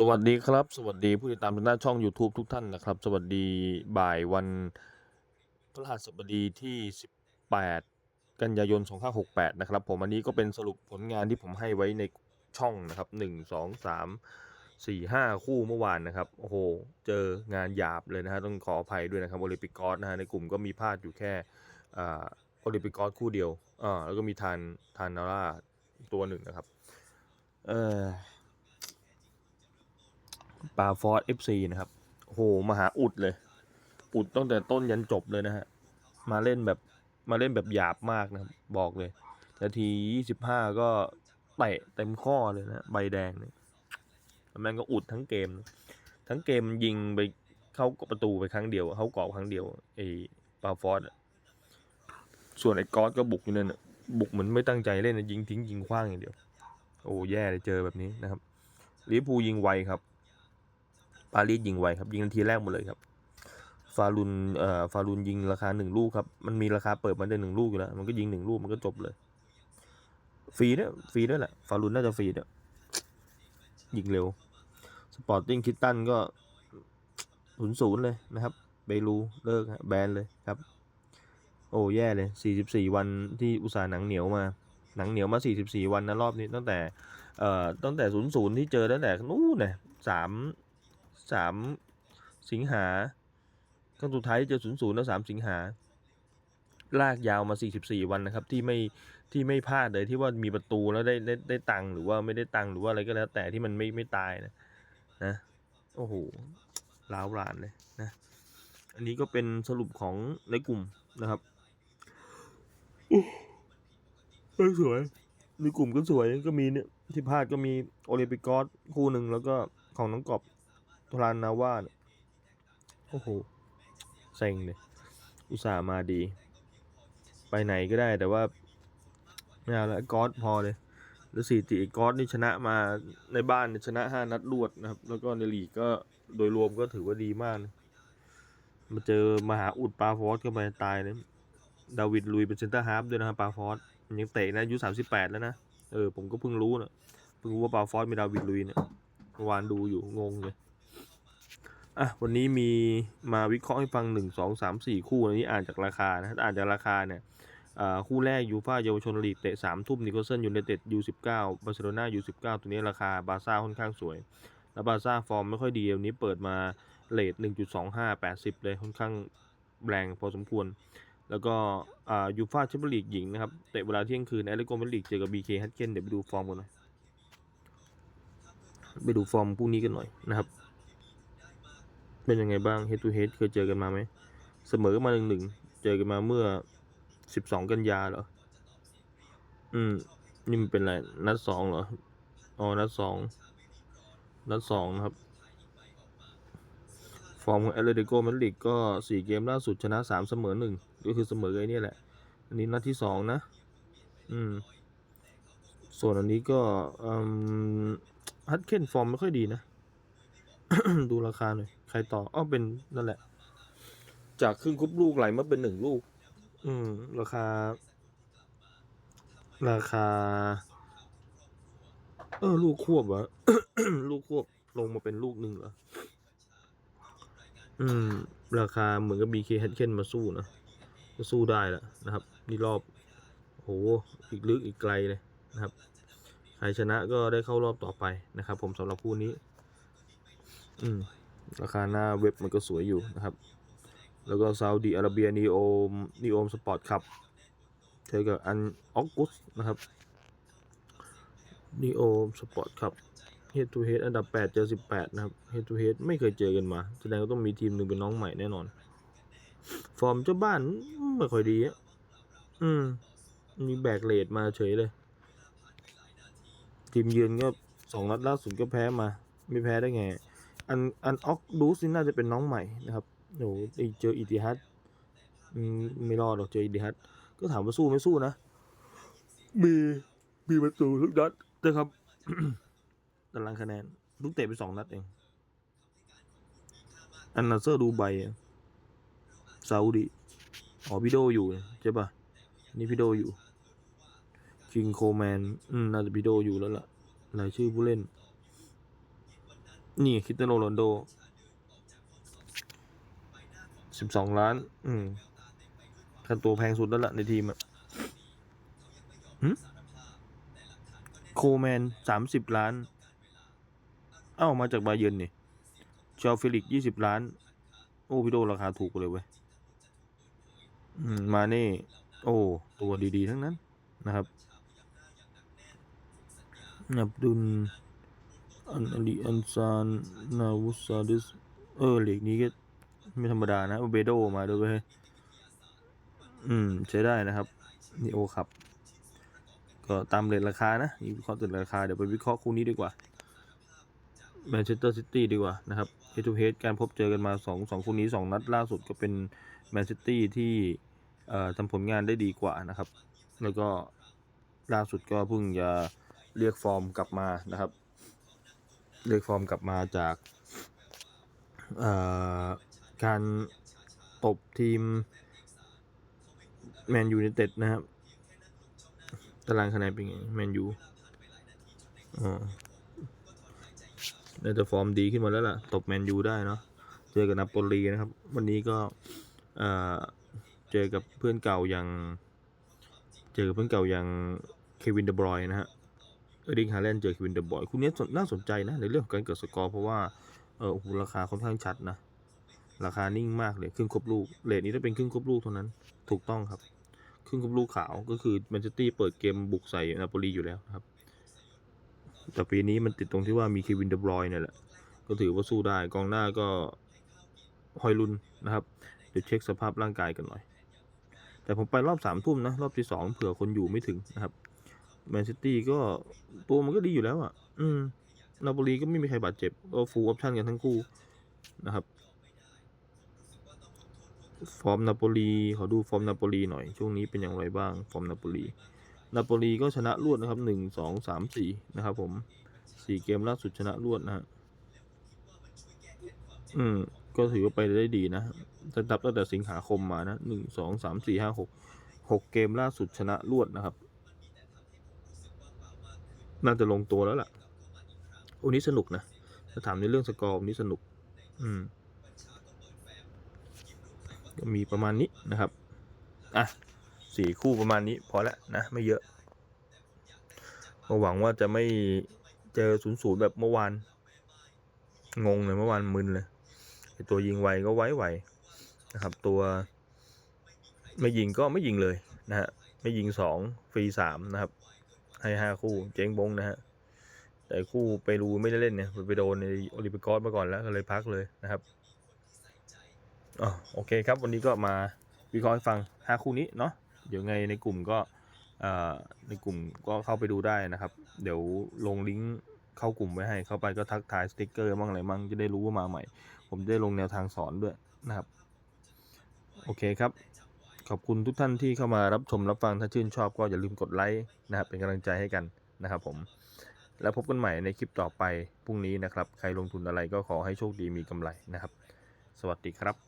สวัสดีครับ สวัสดีผู้ติดตามทางหน้าช่อง YouTube ทุกท่านนะครับ สวัสดีบ่ายวันพฤหัสบดีที่ 18 กันยายน 2568 นะครับ ผมอันนี้ก็เป็นสรุปผลงานที่ผมให้ไว้ในช่องนะครับ 1 2 3 4 5 คู่เมื่อวานนะครับโอ้โหเจองานหยาบเลยนะฮะต้องขออภัยด้วยนะครับโอลิมปิกกอสนะฮะในกลุ่มก็มีพลาดอยู่แค่โอลิมปิกกอสคู่เดียวอ่าแล้วก็มีทานทานนาร่าตัวหนึ่งนะครับเออ ปาฟอร์ดเอฟซีนะครับโอ้โหมาหาอุดเลย อุดตั้งแต่ต้นยันจบเลยนะฮะ มาเล่นแบบมาเล่นแบบหยาบมากนะครับ บอกเลยนาทียี่สิบห้าก็เตะเต็มข้อเลยนะ ใบแดงเนี่ยแล้วแม่งก็อุดทั้งเกม ทั้งเกมยิงไปเข้าประตูไปครั้งเดียว เขากรอบครั้งเดียวไอ้ปาฟอร์ดส่วนไอ้กอสก็บุกอยู่นั่นน่ะบุกเหมือนไม่ตั้งใจเล่นนะยิงทิ้งยิงคว้างอย่างเดียว โอ้แย่เลยเจอแบบนี้นะครับลิเวอร์พูลยิงไวครับ ปารีสยิงไวครับยิงนาทีแรกหมดเลยครับ ฟารุนเอ่อฟารุนยิงราคาหนึ่งลูกครับมันมีราคาเปิดมาได้หนึ่งลูกอยู่แล้ว มันก็ยิงหนึ่งลูกมันก็จบเลย ฟรีเนี่ยฟรีด้วยแหละฟารุนน่าจะฟรีเนี่ยยิงเร็ว สปอร์ติ้งคิตตันก็ศูนย์ศูนย์เลยนะครับเบลูเลิกแบนเลยครับ โอ้แย่เลยสี่สิบสี่วันที่อุตสาห์หนังเหนียวมา หนังเหนียวมาสี่สิบสี่วันนะรอบนี้ตั้งแต่เอ่อตั้งแต่ศูนย์ศูนย์ที่เจอตั้งแต่นู้นเนี่ยสาม สามสิงหาครั้งสุดท้ายที่เจอศูนย์ศูนย์แล้วสามสิงหาลากยาวมาสี่สิบสี่วันนะครับ ที่ไม่ที่ไม่พลาดเลยที่ว่ามีประตูแล้วได้ได้ได้ตังหรือว่าไม่ได้ตังหรือว่าอะไรก็แล้วแต่ที่มันไม่ไม่ตายนะนะโอ้โหล้าวรานเลยนะอันนี้ก็เป็นสรุปของในกลุ่มนะครับโอ้สวยในกลุ่มก็สวยก็มีเนี่ยที่พลาดก็มีโอลิมปิกอสคู่หนึ่งแล้วก็ของน้องกอบ ทรานาว่าเนี่ยโอ้โหเซ็งเลยอุตส่าห์มาดี ไปไหนก็ได้แต่ว่าไม่เอาละกอสพอเลยแล้วสี่ติกอสนี่ชนะมาในบ้านชนะห้านัดรวดนะครับ แล้วก็ในลีกก็โดยรวมก็ถือว่าดีมากนะมาเจอมหาอุดปาฟอสก็ไปตายเลยดาวิดลุยเป็นเซนเตอร์ฮาร์ฟด้วยนะครับปาฟอสมันยังเตะนะอายุสามสิบแปดแล้วนะ เออผมก็เพิ่งรู้นะเพิ่งรู้ว่าปาฟอสมีดาวิดลุยเนี่ยวานดูอยู่งงเลย อะวันนี้มีมาวิเคราะห์ให้ฟังหนึ่งสองสามสี่คู่อันนี้อ่านจากราคานะอ่านจากราคาเนี่ยอ่าคู่แรกยูฟ่าเยาวชนลีกเตะสามทุ่มนิโคลเซนยูไนเต็ดยูสิบเก้าบาร์เซโลนายูสิบเก้าตัวนี้ราคาบาซ่าค่อนข้างสวย แล้วบาซ่าฟอร์มไม่ค่อยดีวันนี้เปิดมาเลทหนึ่งจุดสองห้าแปดสิบเลยค่อนข้างแรงพอสมควร แล้วก็อ่ายูฟ่าแชมเปี้ยนลีกหญิงนะครับเตะเวลาเที่ยงคืนแอตเลติโกมาดริดเจอกับบีเคฮัตเกนเดี๋ยวไปดูฟอร์มกันหน่อยไปดูฟอร์มพวกนี้กันหน่อยนะครับ เป็นยังไงบ้าง head to head เคยเจอกันมาไหม เสมอมาหนึ่งหนึ่ง เจอกันมาเมื่อสิบสองกันยาเหรอ อืม นี่มันเป็นอะไร นัดสองเหรอ อ๋อ นัดสอง นัดสองนะครับ ฟอร์มของแอตเลติโกมาดริดก็สี่เกมล่าสุดชนะสามเสมอหนึ่ง ก็คือเสมอไอ้เนี่ยแหละ อันนี้นัดที่สองนะ อืม ส่วนอันนี้ก็อืมฮัตเคนฟอร์มไม่ค่อยดีนะ ดูราคาหน่อย ใครต่ออ้อเป็นนั่นแหละ จากครึ่งคุบลูกไหลมาเป็นหนึ่งลูก อืม ราคา ราคา เออ ลูกควบเหรอลูกควบลงมาเป็นลูกหนึ่งเหรอ อืม ราคาเหมือนกับ BK h e a d k e n มาสู้นะก็สู้ได้แหละนะครับ นี่รอบ โห อีกลึกอีกไกลเลยนะครับ ใครชนะก็ได้เข้ารอบต่อไปนะครับ ผมสำหรับคู่นี้ อืมราคาหน้าเว็บมันก็สวยอยู่นะครับ แล้วก็ซาอุดีอาระเบียนีโอมนีโอมสปอร์ตคับเจอกับอันออกุสนะครับนีโอมสปอร์ตคับเฮดทูเฮดอันดับ 8 เจอ 18 นะครับเฮดทูเฮดไม่เคยเจอกันมา แสดงว่าต้องมีทีมหนึ่งเป็นน้องใหม่แน่นอน ฟอร์มเจ้าบ้านไม่ค่อยดีอะอืม มีแบกเลดมาเฉยเลย ทีมเยือนก็สองนัดล่าสุดก็แพ้มา ไม่แพ้ได้ไง อันอันออกดูสนี่น่าจะเป็นน้องใหม่นะครับโอ้โหไอ้เจออิติฮัดอืมไม่รอดหรอกเจออิติฮัดก็ถามว่าสู้ไม่สู้นะ มีมีประตูทุกนัดนะครับตารางคะแนนลูกเตะไปสองนัดเอง อันนาเซอร์ดูไบซาอุดิอ๋อพี่โดอยู่ใช่ปะนี่พี่โดอยู่ คิงโคแมน อืม น่าจะพี่โดอยู่แล้วล่ะรายชื่อผู้เล่น นี่คริสเตียโนโรนโดสิบสองล้าน อืมค่าตัวแพงสุดแล้วล่ะในทีมอะโคแมนสามสิบล้าน เอ้า มาจากบาเยนนี่ชอฟิลิกยี่สิบล้าน โอ้พี่โดราคาถูกเลยเว้ยมาเน่ โอ้ ตัวดี ๆ ทั้งนั้นนะครับอับดุล อันอลีอันซานนาวุซาดิสเออเหล็กนี้ก็ไม่ธรรมดานะเบโดมาด้วยเว้ยอืม ใช้ได้นะครับนี่โอครับ ก็ตามเรทราคานะนี่วิเคราะห์เรทราคา เดี๋ยวไปวิเคราะห์คู่นี้ดีกว่าแมนเชสเตอร์ซิตี้ดีกว่านะครับเฮทูเฮดการพบเจอกันมาสองสองคู่นี้สองนัดล่าสุดก็เป็นแมนซิตี้ที่ทำผลงานได้ดีกว่านะครับ แล้วก็ล่าสุดก็เพิ่งจะเรียกฟอร์มกลับมานะครับ เรียกฟอร์มกลับมาจากการตบทีมแมนยูไนเต็ดนะครับ ตารางคะแนนเป็นไงแมนยูอ๋อน่าจะฟอร์มดีขึ้นมาแล้วล่ะ ตบแมนยูได้เนาะเจอกับนาโปลีนะครับ วันนี้ก็เจอกับเพื่อนเก่าอย่าง เจอกับเพื่อนเก่าอย่างเควินเดบรอยนะฮะ เออร์ดิงฮาแลนด์เจอเควินเดบรอยคู่นี้น่าสนใจนะ ในเรื่องของการเกิดสกอร์เพราะว่าเออราคาค่อนข้างชัดนะ ราคานิ่งมากเลยครึ่งครบลูกเรทนี้ต้องเป็นครึ่งครบลูกเท่านั้นถูกต้องครับครึ่งครบลูกขาวก็คือแมนเชสเตอร์เปิดเกมบุกใส่นาโปลีอยู่แล้วครับแต่ปีนี้มันติดตรงที่ว่ามีเควินเดบรอยน์เนี่ยแหละก็ถือว่าสู้ได้กองหน้าก็ฮอยลุนนะครับเดี๋ยวเช็คสภาพร่างกายกันหน่อย แต่ผมไปรอบสามทุ่มนะ รอบที่สองเผื่อคนอยู่ไม่ถึงนะครับ แมนซิตี้ก็ตัวมันก็ดีอยู่แล้วอะ อืมนาโปลีก็ไม่มีใครบาดเจ็บก็ฟูลออปชั่นกันทั้งคู่นะครับ ฟอร์มนาโปลีขอดูฟอร์มนาโปลีหน่อย ช่วงนี้เป็นอย่างไรบ้าง ฟอร์มนาโปลีนาโปลีก็ชนะรวดนะครับหนึ่งสองสามสี่นะครับ ผมสี่เกมล่าสุดชนะรวดนะฮะอืม ก็ถือว่าไปได้ดีนะตั้งแต่ตั้งแต่สิงหาคมมานะหนึ่งสองสามสี่ห้าหกหกเกมล่าสุดชนะรวดนะครับ น่าจะลงตัวแล้วล่ะวันนี้สนุกนะถ้าถามในเรื่องสกอร์วันนี้สนุก อืมก็มีประมาณนี้นะครับ อะสี่คู่ประมาณนี้พอแล้วนะ ไม่เยอะก็หวังว่าจะไม่เจอศูนย์ศูนย์แบบเมื่อวาน งงเลยเมื่อวานมึนเลยตัวยิงไวก็ไว้ไวนะครับ ตัวไม่ยิงก็ไม่ยิงเลยนะฮะไม่ยิงสองฟรีสามนะครับ ให้ห้าคู่เจ๊งบงนะฮะแต่คู่เปรูไม่ได้เล่นเนี่ยไปโดนในโอลิมปิกอสมาก่อนแล้วก็เลยพักเลยนะครับอ๋อโอเคครับ วันนี้ก็มาวิเคราะห์ให้ฟัง5คู่นี้เนาะเดี๋ยวไงในกลุ่มก็ในกลุ่มก็เข้าไปดูได้นะครับ เดี๋ยวลงลิงก์เข้ากลุ่มไว้ให้เข้าไปก็ทักทายสติ๊กเกอร์มั่งอะไรมั่งจะได้รู้ว่ามาใหม่ ผมจะได้ลงแนวทางสอนด้วยนะครับ โอเคครับ ขอบคุณทุกท่านที่เข้ามารับชมรับฟังถ้าชื่นชอบก็อย่าลืมกดไลค์นะครับเป็นกำลังใจให้กันนะครับผมแล้วพบกันใหม่ในคลิปต่อไปพรุ่งนี้นะครับ ใครลงทุนอะไรก็ขอให้โชคดีมีกำไรนะครับ สวัสดีครับ